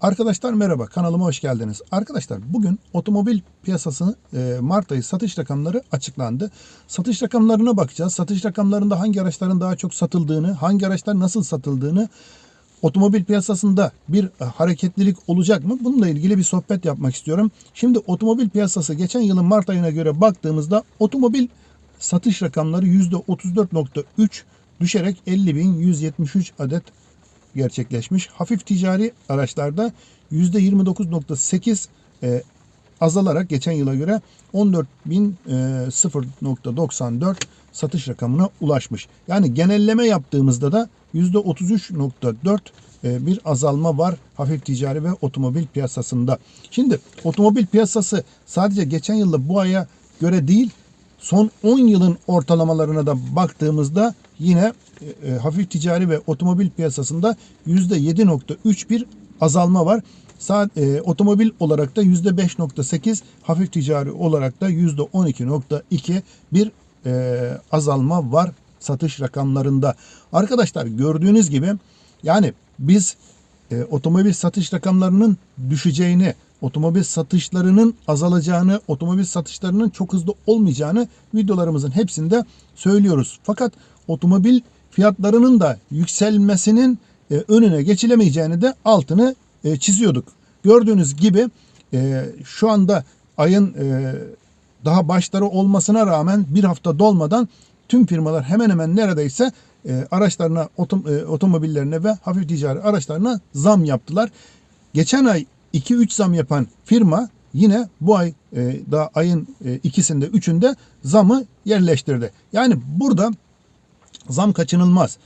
Arkadaşlar merhaba kanalıma hoş geldiniz. Arkadaşlar bugün otomobil piyasası e, Mart ayı satış rakamları açıklandı. Satış rakamlarına bakacağız. Satış rakamlarında hangi araçların daha çok satıldığını, hangi araçlar nasıl satıldığını, otomobil piyasasında bir e, hareketlilik olacak mı? Bununla ilgili bir sohbet yapmak istiyorum. Şimdi otomobil piyasası geçen yılın Mart ayına göre baktığımızda otomobil satış rakamları %34.3 düşerek 50.173 adet gerçekleşmiş. Hafif ticari araçlarda %29.8 e, azalarak geçen yıla göre 14.0.94 satış rakamına ulaşmış. Yani genelleme yaptığımızda da %33.4 e, bir azalma var hafif ticari ve otomobil piyasasında. Şimdi otomobil piyasası sadece geçen yılda bu aya göre değil son 10 yılın ortalamalarına da baktığımızda yine e, hafif ticari ve otomobil piyasasında %7.3 bir azalma var. Saat, e, otomobil olarak da %5.8, hafif ticari olarak da %12.2 bir e, azalma var satış rakamlarında. Arkadaşlar gördüğünüz gibi yani biz e, otomobil satış rakamlarının düşeceğini, otomobil satışlarının azalacağını, otomobil satışlarının çok hızlı olmayacağını videolarımızın hepsinde söylüyoruz. Fakat otomobil fiyatlarının da yükselmesinin e, önüne geçilemeyeceğini de altını e, çiziyorduk. Gördüğünüz gibi e, şu anda ayın daha başları olmasına rağmen bir hafta dolmadan tüm firmalar hemen hemen neredeyse araçlarına, otom, otomobillerine ve hafif ticari araçlarına zam yaptılar. Geçen ay 2-3 zam yapan firma yine bu ay daha ayın ikisinde, üçünde zamı yerleştirdi. Yani burada zam kaçınılmaz.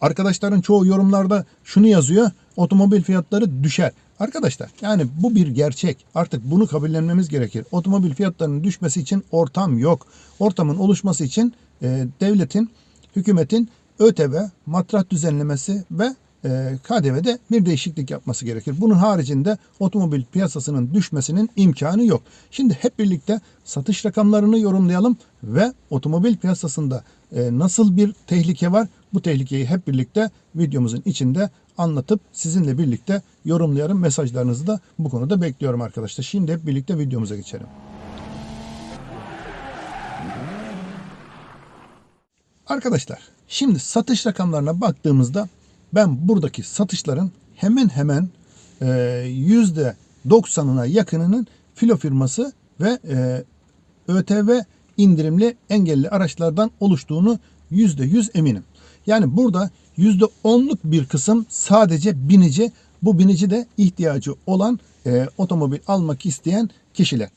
Arkadaşların çoğu yorumlarda şunu yazıyor. Otomobil fiyatları düşer. Arkadaşlar yani bu bir gerçek. Artık bunu kabullenmemiz gerekir. Otomobil fiyatlarının düşmesi için ortam yok. Ortamın oluşması için e, devletin, hükümetin ÖTV, matrah düzenlemesi ve KDV'de bir değişiklik yapması gerekir. Bunun haricinde otomobil piyasasının düşmesinin imkanı yok. Şimdi hep birlikte satış rakamlarını yorumlayalım ve otomobil piyasasında e, nasıl bir tehlike var? Bu tehlikeyi hep birlikte videomuzun içinde anlatıp sizinle birlikte yorumlayalım. Mesajlarınızı da bu konuda bekliyorum arkadaşlar. Şimdi hep birlikte videomuza geçelim. Arkadaşlar şimdi satış rakamlarına baktığımızda ben buradaki satışların hemen hemen e, yüzde 90'ına yakınının filo firması ve e, ÖTV indirimli engelli araçlardan oluştuğunu yüzde yüz eminim. Yani burada yüzde onluk bir kısım sadece binici, bu binici de ihtiyacı olan e, otomobil almak isteyen kişiler.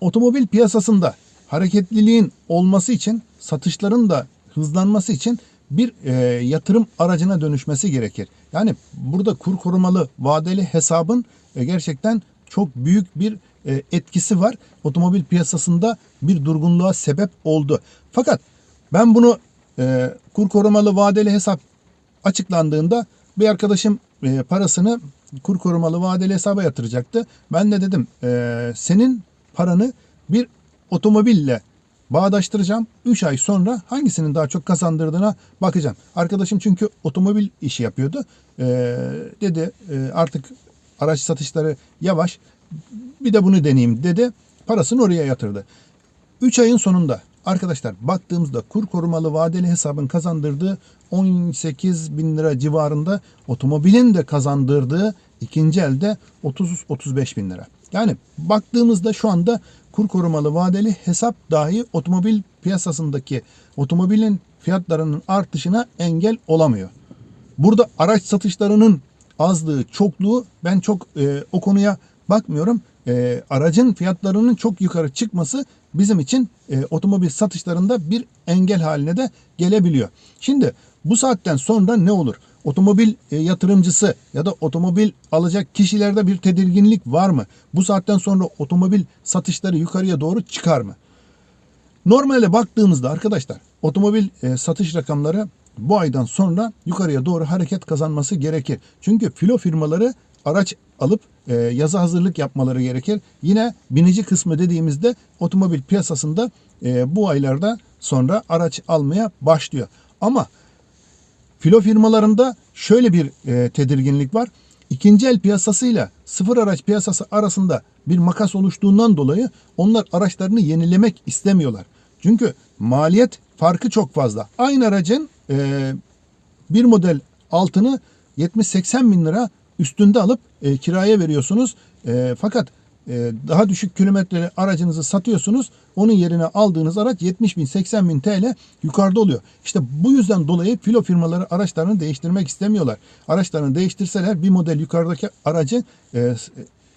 Otomobil piyasasında hareketliliğin olması için satışların da hızlanması için bir e, yatırım aracına dönüşmesi gerekir. Yani burada kur korumalı vadeli hesabın e, gerçekten çok büyük bir e, etkisi var. Otomobil piyasasında bir durgunluğa sebep oldu. Fakat ben bunu e, kur korumalı vadeli hesap açıklandığında bir arkadaşım e, parasını kur korumalı vadeli hesaba yatıracaktı. Ben de dedim e, senin paranı bir otomobille bağdaştıracağım. 3 ay sonra hangisinin daha çok kazandırdığına bakacağım. Arkadaşım çünkü otomobil işi yapıyordu. Ee, dedi e, artık araç satışları yavaş. Bir de bunu deneyeyim dedi. Parasını oraya yatırdı. 3 ayın sonunda arkadaşlar baktığımızda kur korumalı vadeli hesabın kazandırdığı 18 bin lira civarında otomobilin de kazandırdığı ikinci elde 30-35 bin lira. Yani baktığımızda şu anda kur korumalı vadeli hesap dahi otomobil piyasasındaki otomobilin fiyatlarının artışına engel olamıyor. Burada araç satışlarının azlığı, çokluğu ben çok e, o konuya bakmıyorum. E, aracın fiyatlarının çok yukarı çıkması bizim için e, otomobil satışlarında bir engel haline de gelebiliyor. Şimdi bu saatten sonra ne olur? Otomobil e, yatırımcısı ya da otomobil alacak kişilerde bir tedirginlik var mı? Bu saatten sonra otomobil satışları yukarıya doğru çıkar mı? Normale baktığımızda arkadaşlar otomobil e, satış rakamları bu aydan sonra yukarıya doğru hareket kazanması gerekir. Çünkü filo firmaları araç alıp e, yaza hazırlık yapmaları gerekir. Yine binici kısmı dediğimizde otomobil piyasasında e, bu aylarda sonra araç almaya başlıyor. Ama filo firmalarında şöyle bir e, tedirginlik var. ikinci el piyasasıyla sıfır araç piyasası arasında bir makas oluştuğundan dolayı onlar araçlarını yenilemek istemiyorlar. Çünkü maliyet farkı çok fazla. Aynı aracın e, bir model altını 70-80 bin lira üstünde alıp e, kiraya veriyorsunuz. E, fakat daha düşük kilometreli aracınızı satıyorsunuz. Onun yerine aldığınız araç 70 bin 80 bin TL yukarıda oluyor. İşte bu yüzden dolayı filo firmaları araçlarını değiştirmek istemiyorlar. Araçlarını değiştirseler bir model yukarıdaki aracı e,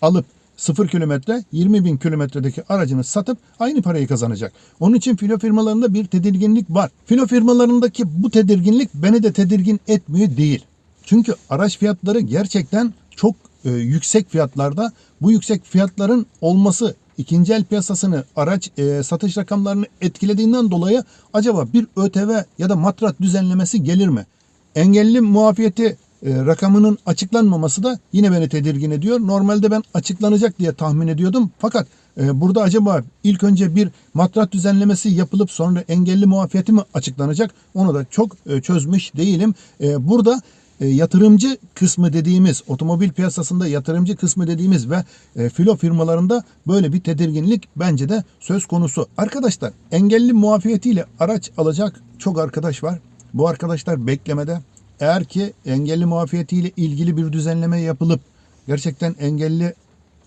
alıp 0 kilometre 20 bin kilometredeki aracını satıp aynı parayı kazanacak. Onun için filo firmalarında bir tedirginlik var. Filo firmalarındaki bu tedirginlik beni de tedirgin etmiyor değil. Çünkü araç fiyatları gerçekten çok e, yüksek fiyatlarda. Bu yüksek fiyatların olması ikinci el piyasasını araç e, satış rakamlarını etkilediğinden dolayı acaba bir ÖTV ya da matrat düzenlemesi gelir mi? Engelli muafiyeti e, rakamının açıklanmaması da yine beni tedirgin ediyor. Normalde ben açıklanacak diye tahmin ediyordum. Fakat e, burada acaba ilk önce bir matrat düzenlemesi yapılıp sonra engelli muafiyeti mi açıklanacak? Onu da çok e, çözmüş değilim. E, burada e, yatırımcı kısmı dediğimiz otomobil piyasasında yatırımcı kısmı dediğimiz ve e, filo firmalarında böyle bir tedirginlik bence de söz konusu. Arkadaşlar engelli muafiyetiyle araç alacak çok arkadaş var. Bu arkadaşlar beklemede. Eğer ki engelli muafiyetiyle ilgili bir düzenleme yapılıp gerçekten engelli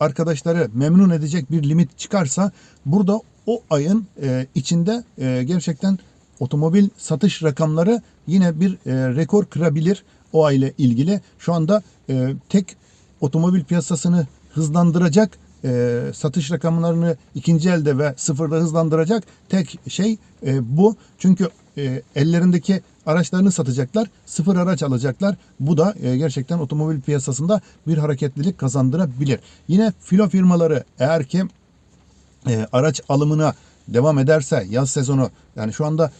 arkadaşları memnun edecek bir limit çıkarsa burada o ayın e, içinde e, gerçekten otomobil satış rakamları yine bir e, rekor kırabilir o ay ile ilgili. Şu anda e, tek otomobil piyasasını hızlandıracak e, satış rakamlarını ikinci elde ve sıfırda hızlandıracak tek şey e, bu. Çünkü e, ellerindeki araçlarını satacaklar, sıfır araç alacaklar. Bu da e, gerçekten otomobil piyasasında bir hareketlilik kazandırabilir. Yine filo firmaları eğer ki e, araç alımına devam ederse yaz sezonu yani şu anda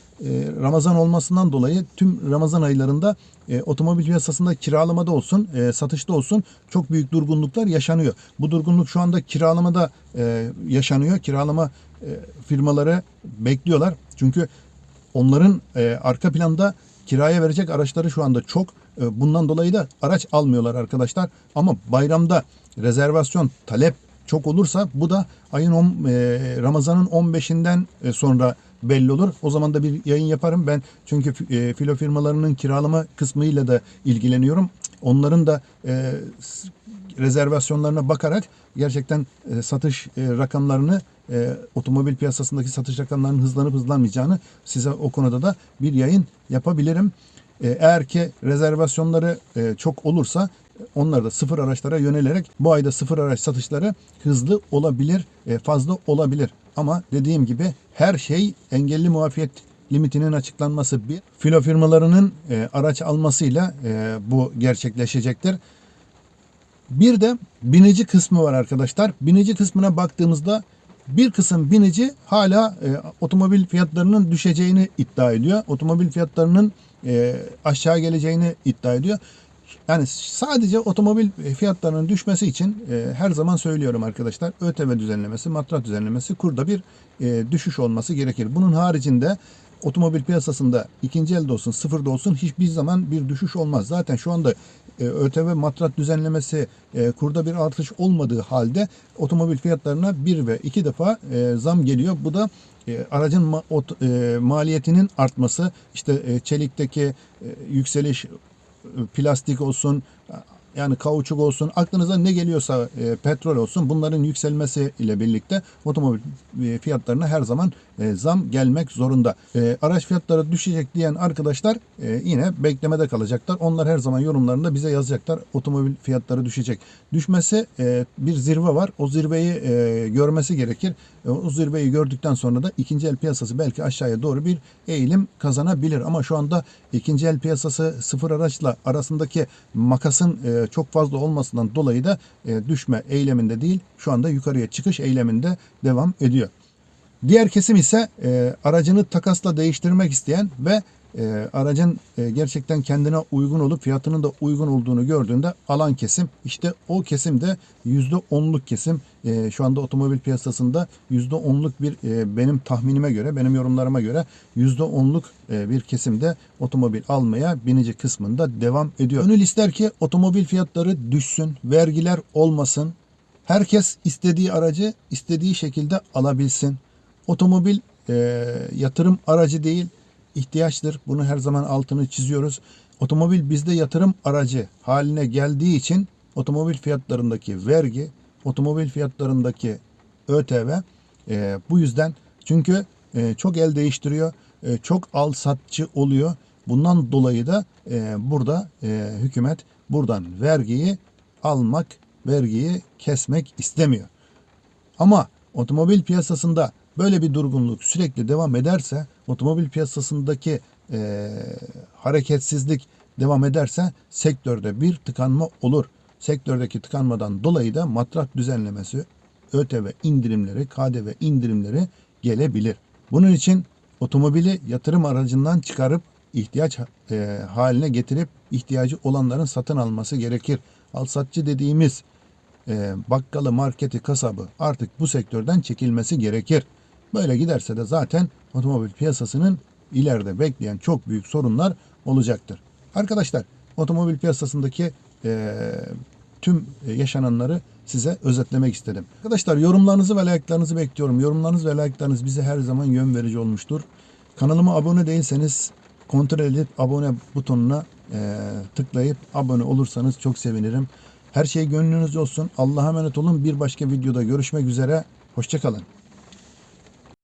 Ramazan olmasından dolayı tüm Ramazan aylarında e, otomobil piyasasında kiralamada olsun, e, satışta olsun çok büyük durgunluklar yaşanıyor. Bu durgunluk şu anda kiralamada e, yaşanıyor. Kiralama e, firmaları bekliyorlar. Çünkü onların e, arka planda kiraya verecek araçları şu anda çok. E, bundan dolayı da araç almıyorlar arkadaşlar. Ama bayramda rezervasyon talep çok olursa bu da ayın on, e, Ramazan'ın 15'inden e, sonra belli olur. O zaman da bir yayın yaparım ben. Çünkü e, filo firmalarının kiralama kısmıyla da ilgileniyorum. Onların da e, rezervasyonlarına bakarak gerçekten e, satış e, rakamlarını e, otomobil piyasasındaki satış rakamlarının hızlanıp hızlanmayacağını size o konuda da bir yayın yapabilirim. E, eğer ki rezervasyonları e, çok olursa onlar da sıfır araçlara yönelerek bu ayda sıfır araç satışları hızlı olabilir, e, fazla olabilir. Ama dediğim gibi her şey engelli muafiyet limitinin açıklanması bir. Filo firmalarının e, araç almasıyla e, bu gerçekleşecektir. Bir de binici kısmı var arkadaşlar. Binici kısmına baktığımızda bir kısım binici hala e, otomobil fiyatlarının düşeceğini iddia ediyor. Otomobil fiyatlarının e, aşağı geleceğini iddia ediyor. Yani sadece otomobil fiyatlarının düşmesi için e, her zaman söylüyorum arkadaşlar. ÖTV düzenlemesi, matrat düzenlemesi kurda bir e, düşüş olması gerekir. Bunun haricinde otomobil piyasasında ikinci elde olsun, sıfırda olsun hiçbir zaman bir düşüş olmaz. Zaten şu anda e, ÖTV matrat düzenlemesi e, kurda bir artış olmadığı halde otomobil fiyatlarına bir ve iki defa e, zam geliyor. Bu da e, aracın ma- ot- e, maliyetinin artması, işte e, çelikteki e, yükseliş, plastik olsun, yani kauçuk olsun, aklınıza ne geliyorsa e, petrol olsun bunların yükselmesi ile birlikte otomobil e, fiyatlarına her zaman e, zam gelmek zorunda. E, araç fiyatları düşecek diyen arkadaşlar e, yine beklemede kalacaklar. Onlar her zaman yorumlarında bize yazacaklar. Otomobil fiyatları düşecek. Düşmesi e, bir zirve var. O zirveyi görmesi gerekir. O zirveyi gördükten sonra da ikinci el piyasası belki aşağıya doğru bir eğilim kazanabilir. Ama şu anda ikinci el piyasası sıfır araçla arasındaki makasın çok fazla olmasından dolayı da düşme eyleminde değil şu anda yukarıya çıkış eyleminde devam ediyor. Diğer kesim ise e, aracını takasla değiştirmek isteyen ve e, aracın e, gerçekten kendine uygun olup fiyatının da uygun olduğunu gördüğünde alan kesim işte o kesim de %10'luk kesim E, şu anda otomobil piyasasında %10'luk bir e, benim tahminime göre benim yorumlarıma göre %10'luk e, bir kesimde otomobil almaya binici kısmında devam ediyor. Gönül ister ki otomobil fiyatları düşsün, vergiler olmasın, herkes istediği aracı istediği şekilde alabilsin. Otomobil e, yatırım aracı değil, ihtiyaçtır. Bunu her zaman altını çiziyoruz. Otomobil bizde yatırım aracı haline geldiği için otomobil fiyatlarındaki vergi, otomobil fiyatlarındaki ÖTV e, bu yüzden çünkü e, çok el değiştiriyor, e, çok al satçı oluyor. Bundan dolayı da e, burada e, hükümet buradan vergiyi almak, vergiyi kesmek istemiyor. Ama otomobil piyasasında böyle bir durgunluk sürekli devam ederse, otomobil piyasasındaki e, hareketsizlik devam ederse sektörde bir tıkanma olur. Sektördeki tıkanmadan dolayı da matrak düzenlemesi, ÖTV indirimleri, KDV indirimleri gelebilir. Bunun için otomobili yatırım aracından çıkarıp ihtiyaç e, haline getirip ihtiyacı olanların satın alması gerekir. Alsatçı dediğimiz e, bakkalı, marketi, kasabı artık bu sektörden çekilmesi gerekir. Böyle giderse de zaten otomobil piyasasının ileride bekleyen çok büyük sorunlar olacaktır. Arkadaşlar otomobil piyasasındaki e, tüm yaşananları size özetlemek istedim. Arkadaşlar yorumlarınızı ve like'larınızı bekliyorum. Yorumlarınız ve like'larınız bize her zaman yön verici olmuştur. Kanalıma abone değilseniz kontrol edip abone butonuna e, tıklayıp abone olursanız çok sevinirim. Her şey gönlünüzce olsun. Allah'a emanet olun. Bir başka videoda görüşmek üzere. Hoşçakalın.